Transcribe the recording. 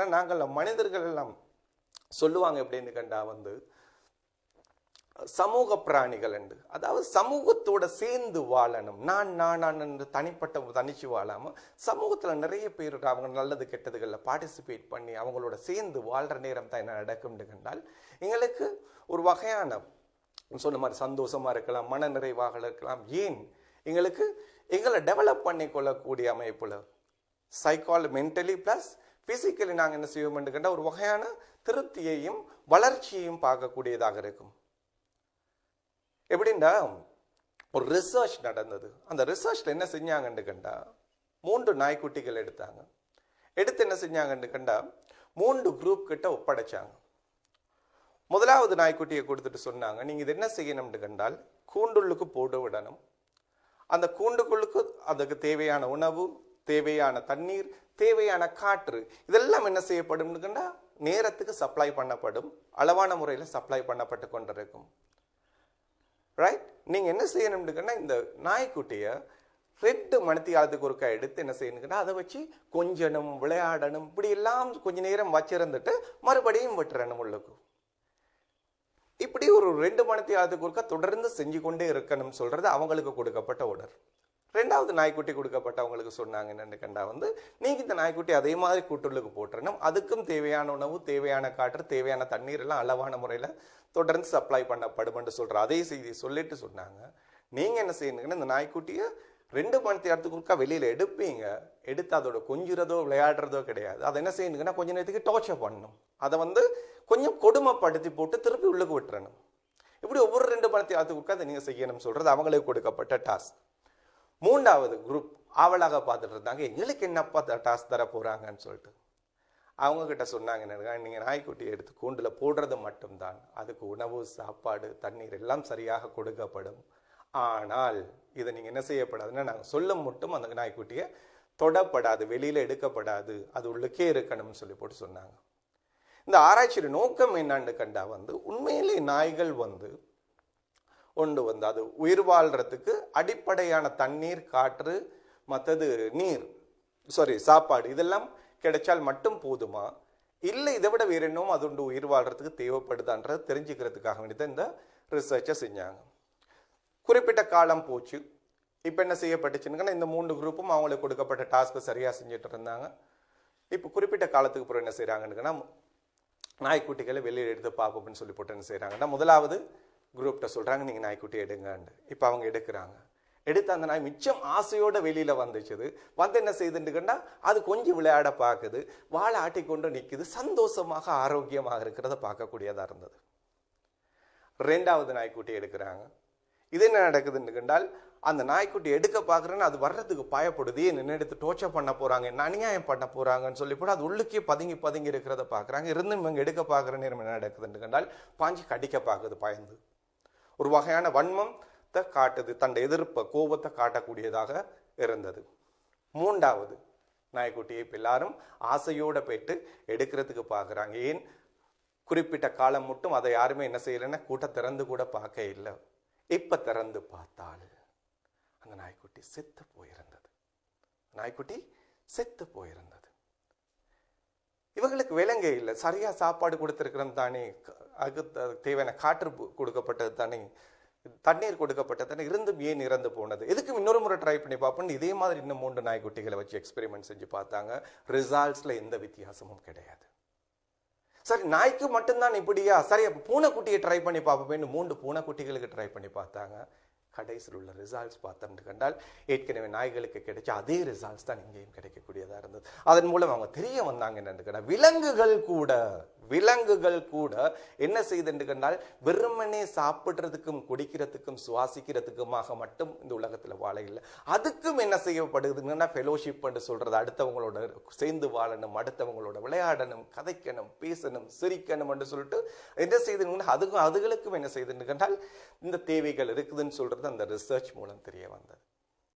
விஷயம் நாங்கள் மனிதர்கள் எல்லாம் சொல்லுவாங்க எப்படின்னு கண்டா வந்து சமூக பிராணிகள் என்று. அதாவது சமூகத்தோட சேர்ந்து வாழணும். நான் நான் என்று தனிப்பட்ட தனிச்சு வாழாம சமூகத்துல நிறைய பேர் அவங்க நல்லது கெட்டதுகளில் பார்ட்டிசிபேட் பண்ணி அவங்களோட சேர்ந்து வாழ்ற நேரம் தான் என்ன நடக்கும்னு கண்டால் எங்களுக்கு ஒரு வகையான சொன்ன மாதிரி சந்தோஷமா இருக்கலாம் மன நிறைவாக இருக்கலாம். ஏன்? எங்களுக்கு எங்களை டெவலப் பண்ணி கொள்ளக்கூடிய அமைப்புல சைக்கால் மென்டலி ப்ளஸ் பிசிக்கலி நாங்கள் என்ன செய்வோம் கண்டால் ஒரு வகையான திருப்தியையும் வளர்ச்சியையும் பார்க்கக்கூடியதாக இருக்கும். எப்படின்னா ஒரு ரிசர்ச் நடந்தது. அந்த ரிசர்ச்சில் என்ன செஞ்சாங்கன்னு கண்டால் மூன்று நாய்க்குட்டிகள் எடுத்தாங்க. எடுத்து என்ன செஞ்சாங்கன்னு கண்டால் மூன்று குரூப் கிட்ட ஒப்படைச்சாங்க. முதலாவது நாய்க்குட்டியை கொடுத்துட்டு சொன்னாங்க நீங்கள் இது என்ன செய்யணும்னு கண்டால் கூண்டுள்ளுக்கு போட்டு விடணும். அந்த கூண்டுக்குள்ளுக்கு அதுக்கு தேவையான உணவு தேவையான தண்ணீர் தேவையான காற்று இதெல்லாம் என்ன செய்யப்படும்னு நேரத்துக்கு சப்ளை பண்ணப்படும் அளவான முறையில் சப்ளை பண்ணப்பட்டு கொண்டிருக்கும். ரைட் நீங்கள் என்ன செய்யணும்னுக்குன்னா இந்த நாய்க்குட்டியை ரெண்டு மணித்தியாலத்துக்கு ஒருக்கா எடுத்து என்ன செய்யணுங்கன்னா அதை வச்சு கொஞ்சணும் விளையாடணும் இப்படி எல்லாம் கொஞ்ச நேரம் வச்சிருந்துட்டு மறுபடியும் விட்டுறணும் உள்ளுக்கு. இப்படி ஒரு ரெண்டு மணித்தியாலத்துக்கு ஒருக்கா தொடர்ந்து செஞ்சு கொண்டே இருக்கணும் சொல்கிறது அவங்களுக்கு கொடுக்கப்பட்ட உடர் ரெண்டாவது நாய்க்குட்டி கொடுக்கப்பட்டவங்களுக்கு சொன்னாங்க என்னென்னு கண்டா வந்து நீங்கள் இந்த நாய்க்குட்டி அதே மாதிரி கூட்டுள்ளுக்கு போட்டுறணும். அதுக்கும் தேவையான உணவு தேவையான காற்று தேவையான தண்ணீர் எல்லாம் அளவான முறையில் தொடர்ந்து சப்ளை பண்ணப்படும்னு சொல்கிற அதே செய்தி சொல்லிட்டு சொன்னாங்க. நீங்கள் என்ன செய்யணுங்கன்னா இந்த நாய்க்குட்டியை ரெண்டு மணி நேரத்துக்கு ஒருக்கா வெளியில் எடுப்பீங்க. எடுத்து அதோட கொஞ்சுறதோ விளையாடுறதோ கிடையாது. அதை என்ன செய்யணுங்கன்னா கொஞ்ச நேரத்துக்கு டார்ச்சர் பண்ணணும். அதை வந்து கொஞ்சம் கொடுமைப்படுத்தி போட்டு திருப்பி உள்ளுக்கு விட்டுறணும். இப்படி ஒவ்வொரு ரெண்டு மணி நேரத்துக்கு ஒருக்கா அதை நீங்கள் செய்யணும்னு சொல்கிறது அவங்களுக்கு கொடுக்கப்பட்ட டாஸ்க் மூன்றாவது குரூப் ஆவலாக பார்த்துட்டு இருந்தாங்க. எங்களுக்கு என்னப்பா டாஸ்க் தர போகிறாங்கன்னு சொல்லிட்டு. அவங்கக்கிட்ட சொன்னாங்க என்னங்க நீங்கள் நாய்க்குட்டி எடுத்து கூண்டில் போடுறது மட்டும்தான். அதுக்கு உணவு சாப்பாடு தண்ணீர் எல்லாம் சரியாக கொடுக்கப்படும். ஆனால் இதை நீங்கள் என்ன செய்யப்படாதுன்னா நாங்கள் சொல்ல மட்டும் அந்த நாய்க்குட்டியை தொடப்படாது வெளியில் எடுக்கப்படாது. அது உள்ளுக்கே இருக்கணும்னு சொல்லி போட்டு சொன்னாங்க. இந்த ஆராய்ச்சியோட நோக்கம் என்னான்னு கண்டா வந்து உண்மையிலே நாய்கள் வந்து கொண்டு வந்து அது உயிர் வாழ்கிறதுக்கு அடிப்படையான தண்ணீர் காற்று மற்றது நீர் சாரி சாப்பாடு இதெல்லாம் கிடைச்சால் மட்டும் போதுமா? இல்லை இதை விட வேறு என்னமோ அது உண்டு உயிர் வாழ்கிறதுக்கு தேவைப்படுதான்றதை தெரிஞ்சுக்கிறதுக்காக வேண்டி தான் இந்த ரிசர்ச்சை செஞ்சாங்க. குறிப்பிட்ட காலம் போச்சு. இப்போ என்ன செய்யப்பட்டுச்சுன்னா இந்த மூன்று குரூப்பும் அவங்களுக்கு கொடுக்கப்பட்ட டாஸ்க்கு சரியாக செஞ்சுட்டு இருந்தாங்க. இப்போ குறிப்பிட்ட காலத்துக்கு அப்புறம் என்ன செய்கிறாங்கன்னு நாய்க்குட்டிகளை வெளியில் எடுத்து பார்ப்போம்னு சொல்லி போட்டு என்ன செய்கிறாங்கன்னா முதலாவது குரூப்கிட்ட சொல்கிறாங்க நீங்கள் நாய்க்குட்டி எடுங்கன்னு இப்போ அவங்க எடுக்கிறாங்க. எடுத்து அந்த நாய் மிச்சம் ஆசையோடு வெளியில் வந்துச்சுது. வந்து என்ன செய்துட்டுக்கன்னா அது கொஞ்சம் விளையாட பார்க்குது வாழை ஆட்டிக்கொண்டு நிற்குது சந்தோஷமாக ஆரோக்கியமாக இருக்கிறத பார்க்கக்கூடியதாக இருந்தது. ரெண்டாவது நாய்க்குட்டி எடுக்கிறாங்க. இது என்ன நடக்குதுன்னு கண்டால் அந்த நாய்க்குட்டி எடுக்க பார்க்குறேன்னு அது வர்றதுக்கு பயப்படுது. என்ன எடுத்து டோர்ச்சர் பண்ண போகிறாங்க என்ன அநியாயம் பண்ண போகிறாங்கன்னு சொல்லி கூட அது உள்ளுக்கே பதுங்கி பதுங்கி இருக்கிறத பார்க்குறாங்க இருந்து இவங்க எடுக்க பார்க்குற நேரம் என்ன நடக்குதுன்னு கண்டால் பாஞ்சு கடிக்க பார்க்குது பயந்து. ஒரு வகையான வன்மத்தை காட்டுது தன் எதிர்ப்பை கோபத்தை காட்டக்கூடியதாக இருந்தது. மூன்றாவது நாய்க்குட்டியை இப்போ எல்லாரும் ஆசையோடு போயிட்டு எடுக்கிறதுக்கு பார்க்குறாங்க ஏன்? குறிப்பிட்ட காலம் மட்டும் அதை யாருமே என்ன செய்யலைன்னா கூட்ட திறந்து கூட பார்க்க இல்லை. இப்போ திறந்து பார்த்தால் அந்த நாய்க்குட்டி செத்து போயிருந்தது. நாய்க்குட்டி செத்து போயிருந்தது. இவங்களுக்கு விலங்கே இல்லை. சரியாக சாப்பாடு கொடுத்துருக்குறோம் தானே. அது த- தேவையான காற்று கொடுக்கப்பட்டது தானே. தண்ணீர் கொடுக்கப்பட்டது தானே. இருந்தும் ஏன் இறந்து போனது? எதுக்கும் இன்னொரு முறை ட்ரை பண்ணி பார்ப்போம்னு இதே மாதிரி இன்னும் மூன்று நாய்க்குட்டிகளை வச்சு எக்ஸ்பெரிமெண்ட் செஞ்சு பார்த்தாங்க. ரிசால்ட்ஸில் எந்த வித்தியாசமும் கிடையாது. சரி நாய்க்கு மட்டும்தான் இப்படியா? சரி பூனைக்குட்டியை ட்ரை பண்ணி பார்ப்போமேன்னு மூன்று பூனைக்குட்டிகளுக்கு ட்ரை பண்ணி பார்த்தாங்க. கடைசியில் உள்ள ரிசல்ட்ஸ் பார்த்தோம்னு கண்டால் ஏற்கனவே நாய்களுக்கு கிடைச்ச அதே ரிசல்ட்ஸ் தான் இங்கேயும் கிடைக்கக்கூடியதாக இருந்தது. அதன் மூலம் அவங்க தெரிய வந்தாங்க என்னென்னு கேட்டால் விலங்குகள் கூட விலங்குகள் கூட என்ன செய்துன்னு கண்டால் வெறுமனே சாப்பிடுறதுக்கும் குடிக்கிறதுக்கும் சுவாசிக்கிறதுக்குமாக மட்டும் இந்த உலகத்தில் வாழ இல்லை. அதுக்கும் என்ன செய்யப்படுதுன்னா ஃபெலோஷிப் என்று சொல்றது அடுத்தவங்களோட சேர்ந்து வாழணும் அடுத்தவங்களோட விளையாடணும் கதைக்கணும் பேசணும் சிரிக்கணும் என்று சொல்லிட்டு என்ன செய்துங்கன்னா அதுக்கும் அதுகளுக்கும் என்ன செய்துன்னு கண்டால் இந்த தேவைகள் இருக்குதுன்னு சொல்றது அந்த ரிசர்ச் மூலம் தெரிய வந்தது.